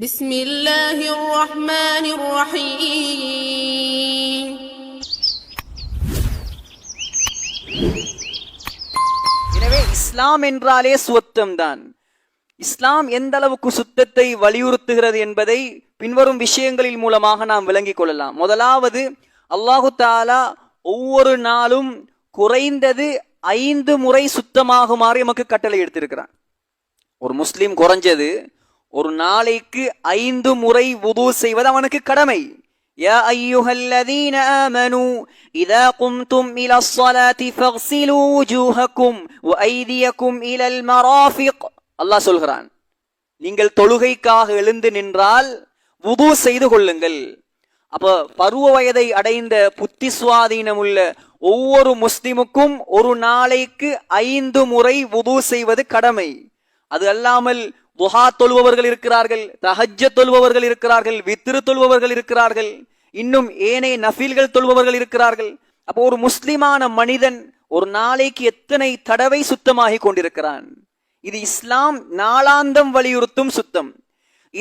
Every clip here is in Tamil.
بسم الله الرحمن الرحيم எனவே இஸ்லாம் என்றாலே சுத்தம் தான் இஸ்லாம் எந்த அளவுக்கு சுத்தத்தை வலியுறுத்துகிறது என்பதை பின்வரும் விஷயங்களின் மூலமாக நாம் விளங்கிக் கொள்ளலாம் முதலாவது அல்லாஹு தாலா ஒவ்வொரு நாளும் குறைந்தது ஐந்து முறை சுத்தமாகுமாறு எமக்கு கட்டளை எடுத்திருக்கிறான் ஒரு முஸ்லிம் குறைஞ்சது ஒரு நாளைக்கு ஐந்து முறை வுது செய்வது அவனுக்கு கடமை يا أيها الذين آمنوا إذا قمتم إلى الصلاة فاغسلوا وجوهكم وأيديكم إلى المرافق அல்லாஹ் சொல்கிறான் நீங்கள் தொழுகைக்காக எழுந்து நின்றால் வுது செய்து கொள்ளுங்கள் அப்ப பருவ வயதை அடைந்த புத்தி சுவாதீனம் உள்ள ஒவ்வொரு முஸ்லிமுக்கும் ஒரு நாளைக்கு ஐந்து முறை வுது செய்வது கடமை அது அல்லாமல் துஹா தொழுபவர்கள் இருக்கிறார்கள் தஹஜ்ஜ தொழுபவர்கள் இருக்கிறார்கள் வித்திரு தொழுபவர்கள் இருக்கிறார்கள் இன்னும் ஏனைய நஃபீல்கள் தொழுபவர்கள் இருக்கிறார்கள். அப்போ ஒரு முஸ்லிமான மனிதன் ஒரு நாளைக்கு எத்தனை தடவை சுத்தமாகி கொண்டிருக்கிறான்? இது இஸ்லாம் நாளாந்தம் வலியுறுத்தும் சுத்தம்.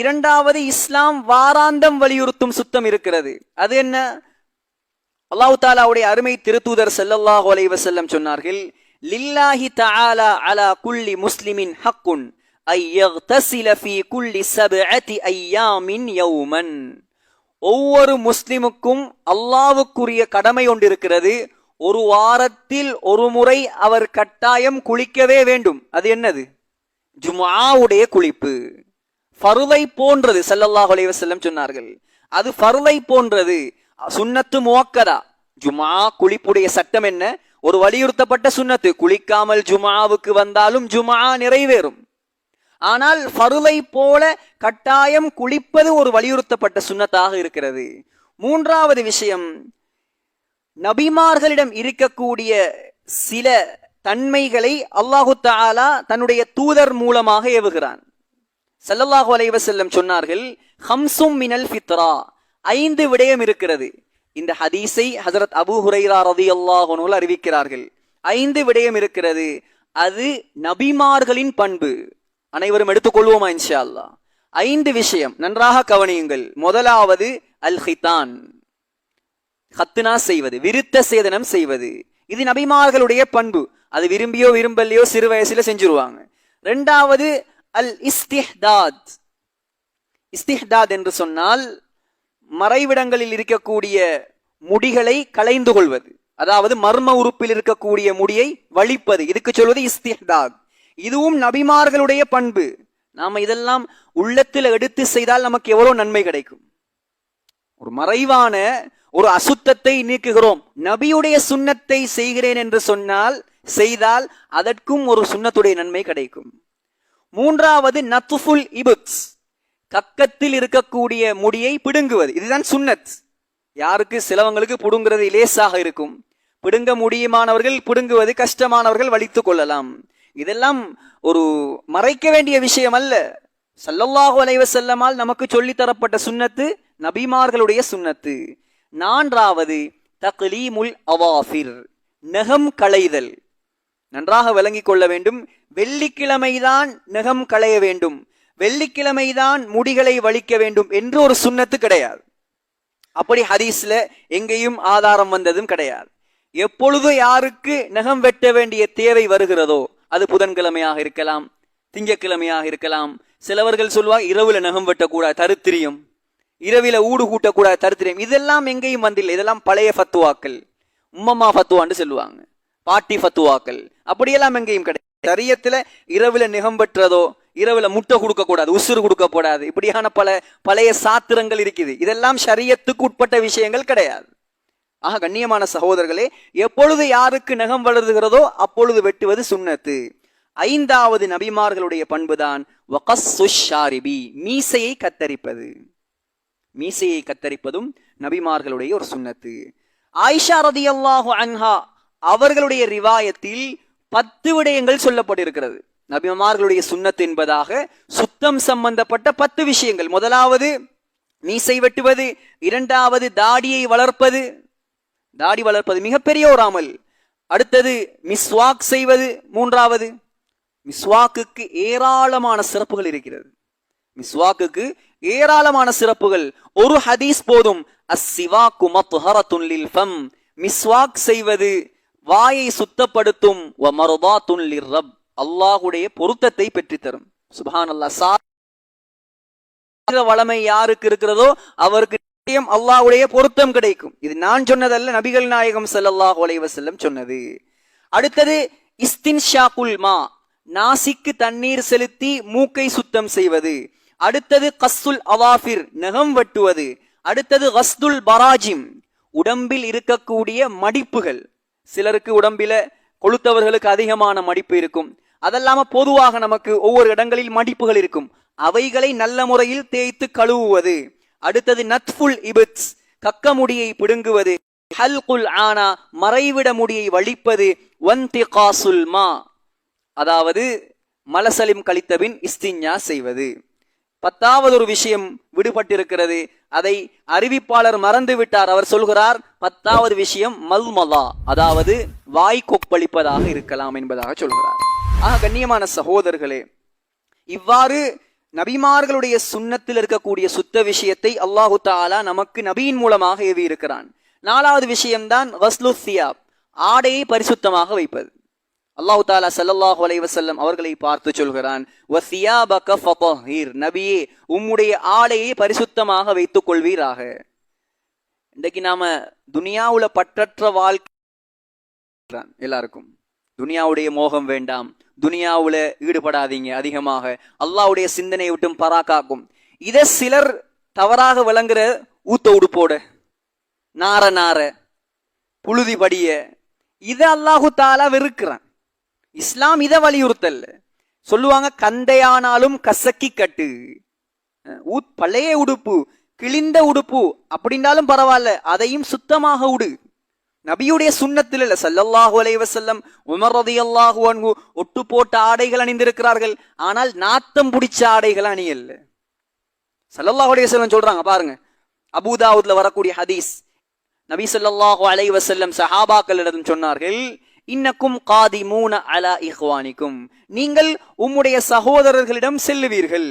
இரண்டாவது இஸ்லாம் வாராந்தம் வலியுறுத்தும் சுத்தம் இருக்கிறது. அது என்ன? அல்லாஹு தாலாவுடைய அருமை திருத்தூதர் செல்லல்லாஹு அலைவசல்லம் சொன்னார்கள் லில்லாஹி தஆலா அலா குல்லி முஸ்லிமின் ஹக்குன். யௌமன் ஒவ்வொரு முஸ்லிமுக்கும் அல்லாவுக்குரிய கடமை ஒன்றிருக்கிறது. ஒரு வாரத்தில் ஒரு முறை அவர் கட்டாயம் குளிக்கவே வேண்டும். அது என்னது? ஜுமாவுடைய குளிப்பு. ஃபருதை போன்றது ஸல்லல்லாஹு அலைஹி சொன்னார்கள். அது ஃபருதை போன்றது. சுண்ணத்து முவக்கதா. ஜுமா குளிப்புடைய சட்டம் என்ன? ஒரு வலியுறுத்தப்பட்ட சுன்னத்து குளிக்காமல் ஜுமாவுக்கு வந்தாலும் ஜுமா நிறைவேறும். ஆனால் ஃபருலை போல கட்டாயம் குளிப்பது ஒரு வலியுறுத்தப்பட்ட சுண்ணத்தாக இருக்கிறது. மூன்றாவது விஷயம் நபிமார்களிடம் இருக்கக்கூடிய சில தன்மைகளை அல்லாஹு தாலா தன்னுடைய தூதர் மூலமாக ஏவுகிறான். சல்லல்லாஹு அலைஹி வஸல்லம் சொன்னார்கள் ஹம்சும் மினல் ஃபித்ரா. ஐந்து விடயம் இருக்கிறது. இந்த ஹதீஸை ஹசரத் அபு ஹுரைரா ரதி அன்ஹு அறிவிக்கிறார்கள். ஐந்து விடயம் இருக்கிறது. அது நபிமார்களின் பண்பு. அனைவரும் எடுத்துக்கொள்வோமா இன்ஷா அல்லா ஐந்து விஷயம். நன்றாக கவனியுங்கள். முதலாவது அல் ஹிதான் ஹத்துனா செய்வது. விருத்த சேதனம் செய்வது. இது நபிமார்களுடைய பண்பு. அது விரும்பியோ விரும்பலையோ சிறு வயசுல செஞ்சுருவாங்க. ரெண்டாவது அல் இஸ்திஹ்தாத் இஸ்திஹ்தாத் என்று சொன்னால் மறைவிடங்களில் இருக்கக்கூடிய முடிகளை களைந்து கொள்வது. அதாவது மர்ம உறுப்பில் இருக்கக்கூடிய முடியை வலிப்பது. இதுக்கு சொல்வது இஸ்திஹ்தாத். இதுவும் நபிமார்களுடைய பண்பு. நாம் இதெல்லாம் உள்ளத்தில் எடுத்து செய்தால் நமக்கு எவ்வளோ நன்மை கிடைக்கும்? ஒரு மறைவான ஒரு அசுத்தத்தை நீக்குகிறோம். நபியுடைய சுண்ணத்தை செய்கிறேன் என்று சொன்னால் செய்தால் அதற்கும் ஒரு சுண்ணத்துடைய நன்மை கிடைக்கும். மூன்றாவது நத்துஃபுல் இபுத்ஸ். கக்கத்தில் இருக்கக்கூடிய முடியை பிடுங்குவது. இதுதான் சுன்னத் யாருக்கு சிலவங்களுக்கு பிடுங்குறது லேசாக இருக்கும். பிடுங்க முடியுமானவர்கள் பிடுங்குவது கஷ்டமானவர்கள் வலித்துக் கொள்ளலாம். இதெல்லாம் ஒரு மறைக்க வேண்டிய விஷயம் அல்ல. சல்லல்லாஹு அலைவசல்லமால் நமக்கு சொல்லித் தரப்பட்ட சுன்னத்து நபிமார்களுடைய சுன்னத்து. நான்காவது தக்லீமுல் அவாஃபிர் நகம் களைதல். நன்றாக விளங்கிக் கொள்ள வேண்டும். வெள்ளிக்கிழமைதான் நகம் களைய வேண்டும். வெள்ளிக்கிழமைதான் முடிகளை வலிக்க வேண்டும் என்று ஒரு சுன்னத்து கிடையாது. அப்படி ஹதீஸ்ல எங்கேயும் ஆதாரம் வந்ததும் கிடையாது. எப்பொழுது யாருக்கு நகம் வெட்ட வேண்டிய தேவை வருகிறதோ அது புதன்கிழமையாக இருக்கலாம் திங்கக்கிழமையாக இருக்கலாம். சிலவர்கள் சொல்லுவா இரவுல நகம் வெட்டக்கூடாது தருத்திரியம். இரவில ஊடு கூட்டக்கூடாது தருத்திரியம். இதெல்லாம் எங்கேயும் வந்தில்லை. இதெல்லாம் பழைய ஃபத்துவாக்கள். உம்மம்மா ஃபத்துவான்னு சொல்லுவாங்க. பாட்டி ஃபத்துவாக்கள். அப்படியெல்லாம் எங்கேயும் கிடையாது. சரியத்துல இரவுல நிகம் பெற்றதோ இரவுல முட்டை கொடுக்க கூடாது உசுறு கொடுக்க கூடாது இப்படியான பல பழைய சாத்திரங்கள் இருக்குது. இதெல்லாம் சரியத்துக்கு உட்பட்ட விஷயங்கள் கிடையாது. ஆக கண்ணியமான சகோதரர்களே எப்பொழுது யாருக்கு நகம் வளர்கிறதோ அப்பொழுது வெட்டுவது சுண்ணத்து. ஐந்தாவது நபிமார்களுடைய பண்புதான் ஷாரிபி மீசையை கத்தரிப்பது. மீசையை கத்தரிப்பதும் நபிமார்களுடைய ஒரு சுன்னத்து ஆயிஷா ரதியல்லாஹு அன்ஹா அவர்களுடைய ரிவாயத்தில் பத்து விடயங்கள் சொல்லப்பட்டிருக்கிறது. நபிமார்களுடைய சுண்ணத்து என்பதாக சுத்தம் சம்பந்தப்பட்ட பத்து விஷயங்கள். முதலாவது மீசை வெட்டுவது இரண்டாவது தாடியை வளர்ப்பது தாடி வளர்ப்பது மிகப்பெரிய ஒரு அமல். அடுத்தது மிஸ்வாக் செய்வது. மூன்றாவது மிஸ்வாக்குக்கு ஏராளமான சிறப்புகள் இருக்கிறது. மிஸ்வாக்குக்கு ஏராளமான சிறப்புகள். ஒரு ஹதீஸ் போதும். அஸ்ஸிவாக்கு மத்ஹரத்துன் லில் ஃபம். மிஸ்வாக் செய்வது வாயை சுத்தப்படுத்தும். வ மர்தாத்துன் லிர்ரப் அல்லாஹ்வுடைய பொருத்தத்தை பெற்றுத்தரும். சுப்ஹானல்லாஹ். சா வளமை யாருக்கு இருக்கிறதோ அவருக்கு நிச்சயம் அல்லாஹ்வுடைய பொருத்தம் கிடைக்கும். இது நான் சொன்னதல்ல நபிகள் நாயகம் சல்லாஹ் அலைஹி சொன்னது. அடுத்தது இஸ்தின்ஷா மா நாசிக்கு தண்ணீர் செலுத்தி மூக்கை சுத்தம் செய்வது. அடுத்தது கஸ்துல் அவாஃபிர் நகம் வெட்டுவது. அடுத்தது கஸ்துல் பராஜிம் உடம்பில் இருக்கக்கூடிய மடிப்புகள். சிலருக்கு உடம்பில கொளுத்தவர்களுக்கு அதிகமான மடிப்பு இருக்கும். அதல்லாம பொதுவாக நமக்கு ஒவ்வொரு இடங்களில் மடிப்புகள் இருக்கும். அவைகளை நல்ல முறையில் தேய்த்து கழுவுவது. அடுத்தது நத்ஃபுல் இபிட்ஸ் கக்க முடியை பிடுங்குவது. ஹல்குல் ஆனா மறைவிட முடியை வலிப்பது. வந்திகாசுல் மா அதாவது மலசலிம் கழித்தபின் இஸ்திஞ்ஞா செய்வது. பத்தாவது ஒரு விஷயம் விடுபட்டிருக்கிறது. அதை அறிவிப்பாளர் மறந்து விட்டார். அவர் சொல்கிறார் பத்தாவது விஷயம் மல்மலா அதாவது வாய் கொப்பளிப்பதாக இருக்கலாம் என்பதாக சொல்கிறார். ஆக கண்ணியமான சகோதரர்களே இவ்வாறு நபிமார்களுடைய சுன்னத்தில் இருக்கக்கூடிய சுத்த விஷயத்தை அல்லாஹு தாலா நமக்கு நபியின் மூலமாக ஏவி இருக்கிறான் நாலாவது விஷயம்தான் வஸ்லு சியாப் ஆடையை பரிசுத்தமாக வைப்பது. அல்லாஹு தாலா சல்லாஹு அலைவசல்லம் அவர்களை பார்த்து சொல்கிறான் நபியே உம்முடைய ஆடையை பரிசுத்தமாக வைத்துக் கொள்வீராக. இன்றைக்கு நாம துனியாவுல பற்றற்ற வாழ்க்கை. எல்லாருக்கும். துனியாவுடைய மோகம் வேண்டாம். துனியாவில் ஈடுபடாதீங்க அதிகமாக. அல்லாவுடைய சிந்தனையை விட்டும் பராக்காக்கும். இதை சிலர் தவறாக விளங்குற ஊத்த உடுப்போட நார நார புழுதி படிய இதை அல்லாஹு தாலா வெறுக்கிறான். இஸ்லாம் இதை வலியுறுத்தல். சொல்லுவாங்க கந்தையானாலும் கசக்கி கட்டு. ஊத் பழைய உடுப்பு கிழிந்த உடுப்பு அப்படின்னாலும் பரவாயில்ல அதையும் சுத்தமாக உடு. நபியுடைய சுண்ணத்தில் இல்ல சல்லல்லாஹு அலைஹி வஸல்லம் உமர் ரலியல்லாஹு அன்ஹு ஒட்டு போட்ட ஆடைகள் அணிந்திருக்கிறார்கள். ஆனால் நாத்தம் பிடிச்ச ஆடைகள் அணியல்ல. சல்லல்லாஹு அலைஹி சொல்றாங்க பாருங்க. அபுதாவுத்ல வரக்கூடிய ஹதீஸ். நபி ஸல்லல்லாஹு அலைஹி வஸல்லம் சஹாபாக்களிடம் சொன்னார்கள் இன்னக்கும் காதி மூன அலா இஹ்வானிக்கும். நீங்கள் உம்முடைய சகோதரர்களிடம் செல்லுவீர்கள்.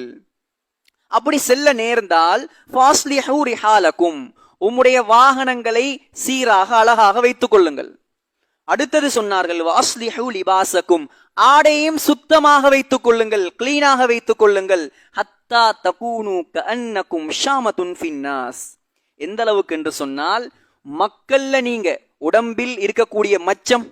அப்படி செல்ல நேர்ந்தால் ஃபாஸ்லிஹு ரிஹாலக்கும். உம்முடைய வாகனங்களை சீராக அழகாக வைத்துக் கொள்ளுங்கள் அடுத்தது சொன்னார்கள் வாஸ்லிஹு லிபாசக்கும் ஆடையும் சுத்தமாக வைத்துக் கொள்ளுங்கள் கிளீனாக வைத்துக் கொள்ளுங்கள் ஹத்தா தகூனு கன்னக்கும் ஷாமத்துன் ஃபின்னாஸ். எந்த அளவுக்கு என்று சொன்னால் மக்கள்ல நீங்க உடம்பில் இருக்கக்கூடிய மச்சம்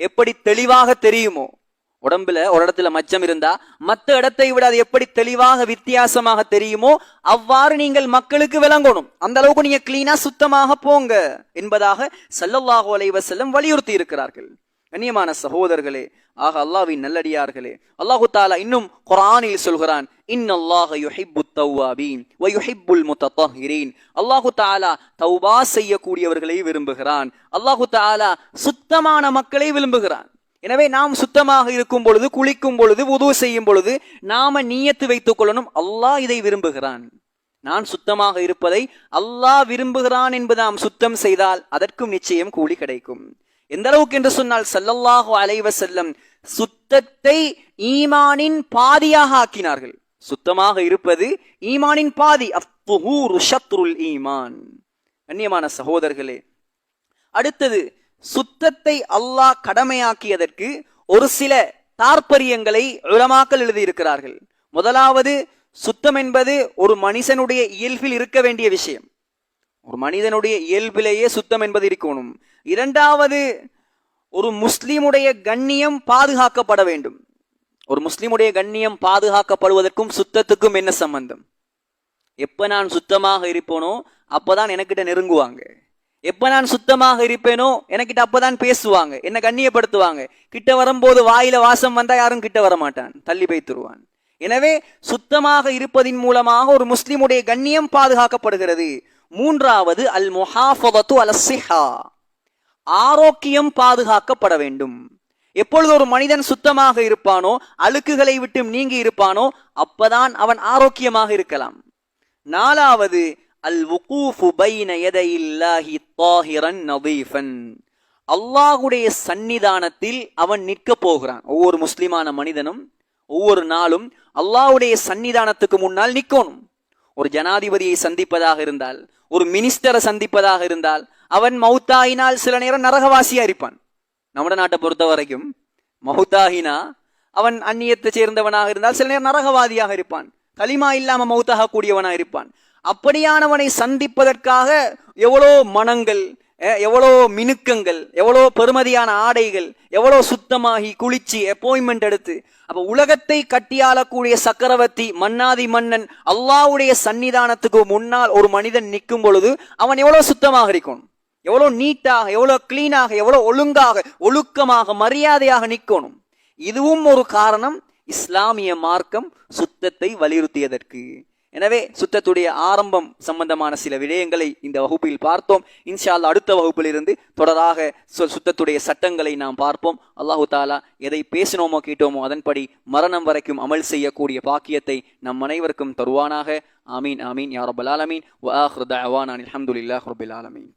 எப்படி தெளிவாக தெரியுமோ உடம்புல ஒரு இடத்துல மச்சம் இருந்தா மத்த இடத்தை விட அது எப்படி தெளிவாக வித்தியாசமாக தெரியுமோ அவ்வாறு நீங்கள் மக்களுக்கு விளங்கணும். அந்த அளவுக்கு நீங்க கிளீனா சுத்தமாக போங்க என்பதாக சல்லல்லாஹு அலைவசல்லம் வலியுறுத்தி இருக்கிறார்கள். கண்ணியமான சகோதரர்களே ஆக அல்லாவின் நல்லடியார்களே அல்லாஹு தாலா இன்னும் குரானில் சொல்கிறான் இன்னல்லாஹ யுஹிப்பு தவ்வாபீன் வ யுஹிப்புல் முத்தத்தஹிரீன் அல்லாஹு தாலா தௌபா செய்யக்கூடியவர்களை விரும்புகிறான். அல்லாஹு தாலா சுத்தமான மக்களை விரும்புகிறான். எனவே நாம் சுத்தமாக இருக்கும் பொழுது குளிக்கும் பொழுது உதவு செய்யும் பொழுது நாம நீயத்து வைத்துக் கொள்ளணும். அல்லாஹ் இதை விரும்புகிறான். நான் சுத்தமாக இருப்பதை அல்லாஹ் விரும்புகிறான் என்பது நாம் சுத்தம் செய்தால் அதற்கும் நிச்சயம் கூலி கிடைக்கும். எந்த அளவுக்கு என்று சொன்னால் ஸல்லல்லாஹு அலைவ செல்லம் சுத்தத்தை ஈமானின் பாதியாக ஆக்கினார்கள். சுத்தமாக இருப்பது ஈமானின் பாதி. அத்துஹூரு ஈமான். கண்ணியமான சகோதரர்களே அடுத்தது சுத்தத்தை அல்லாஹ் கடமையாக்கியதற்கு ஒரு சில தாற்பரியங்களை உலமாக்கள் எழுதியிருக்கிறார்கள். முதலாவது சுத்தம் என்பது ஒரு மனிதனுடைய இயல்பில் இருக்க வேண்டிய விஷயம். ஒரு மனிதனுடைய இயல்பிலேயே சுத்தம் என்பது இருக்கணும். இரண்டாவது ஒரு முஸ்லீமுடைய கண்ணியம் பாதுகாக்கப்பட வேண்டும். ஒரு முஸ்லீமுடைய கண்ணியம் பாதுகாக்கப்படுவதற்கும் சுத்தத்துக்கும் என்ன சம்பந்தம்? எப்ப நான் சுத்தமாக இருப்போனோ அப்பதான் எனக்கிட்ட நெருங்குவாங்க. எப்ப நான் சுத்தமாக இருப்பேனோ எனக்கிட்ட அப்பதான் பேசுவாங்க என்ன கண்ணியப்படுத்துவாங்க. கிட்ட வரும்போது வாயில வாசம் வந்தா யாரும் கிட்ட வர மாட்டான் தள்ளி வைத்துருவான். எனவே சுத்தமாக இருப்பதின் மூலமாக ஒரு முஸ்லிமுடைய கண்ணியம் பாதுகாக்கப்படுகிறது. மூன்றாவது அல் முஹாஃபதத்து அலசிஹா ஆரோக்கியம் பாதுகாக்கப்பட வேண்டும். எப்பொழுது ஒரு மனிதன் சுத்தமாக இருப்பானோ அழுக்குகளை விட்டு நீங்கி இருப்பானோ அப்பதான் அவன் ஆரோக்கியமாக இருக்கலாம். நாலாவது அல் வுகூஃபு பைன யதையில்லாஹி தாஹிரன் நதீஃபன் அல்லாஹுடைய சன்னிதானத்தில் அவன் நிற்க போகிறான். ஒவ்வொரு முஸ்லிமான மனிதனும் ஒவ்வொரு நாளும் அல்லாஹுடைய சன்னிதானத்துக்கு முன்னால் நிற்கணும். ஒரு ஜனாதிபதியை சந்திப்பதாக இருந்தால் ஒரு மினிஸ்டரை சந்திப்பதாக இருந்தால் அவன் மௌத்தாயினால் சில நேரம் நரகவாசியா இருப்பான். நம்ம நாட்டை பொறுத்த வரைக்கும் மௌத்தாகினா அவன் அந்நியத்தை சேர்ந்தவனாக இருந்தால் சில நேரம் நரகவாதியாக இருப்பான். களிமா இல்லாம மௌத்தாக கூடியவனாக இருப்பான். அப்படியானவனை சந்திப்பதற்காக எவ்வளோ மனங்கள் எவ்வளோ மினுக்கங்கள் எவ்வளோ பெருமதியான ஆடைகள் எவ்வளோ சுத்தமாகி குளிச்சு அப்பாயின்மெண்ட் எடுத்து அப்போ உலகத்தை கட்டியாளக்கூடிய சக்கரவர்த்தி மன்னாதி மன்னன் அல்லாவுடைய சன்னிதானத்துக்கு முன்னால் ஒரு மனிதன் நிற்கும் பொழுது அவன் எவ்வளோ சுத்தமாக இருக்கணும்? எவ்வளோ நீட்டாக எவ்வளோ கிளீனாக எவ்வளோ ஒழுங்காக ஒழுக்கமாக மரியாதையாக நிற்கணும்? இதுவும் ஒரு காரணம் இஸ்லாமிய மார்க்கம் சுத்தத்தை வலியுறுத்தியதற்கு. எனவே சுத்தத்துடைய ஆரம்பம் சம்பந்தமான சில விடயங்களை இந்த வகுப்பில் பார்த்தோம். இன்ஷால்லா அடுத்த வகுப்பிலிருந்து தொடராக சு- சுத்தத்துடைய சட்டங்களை நாம் பார்ப்போம். அல்லாஹு தாலா எதை பேசினோமோ கேட்டோமோ அதன்படி மரணம் வரைக்கும் அமல் செய்யக்கூடிய பாக்கியத்தை நம் அனைவருக்கும் தருவானாக. ஆமீன் ஆமீன் யாரபுல் ஆலமீன். வ ஆஹிரு தஅவானா அனில் ஹம்துலில்லாஹி ஆலமீன்.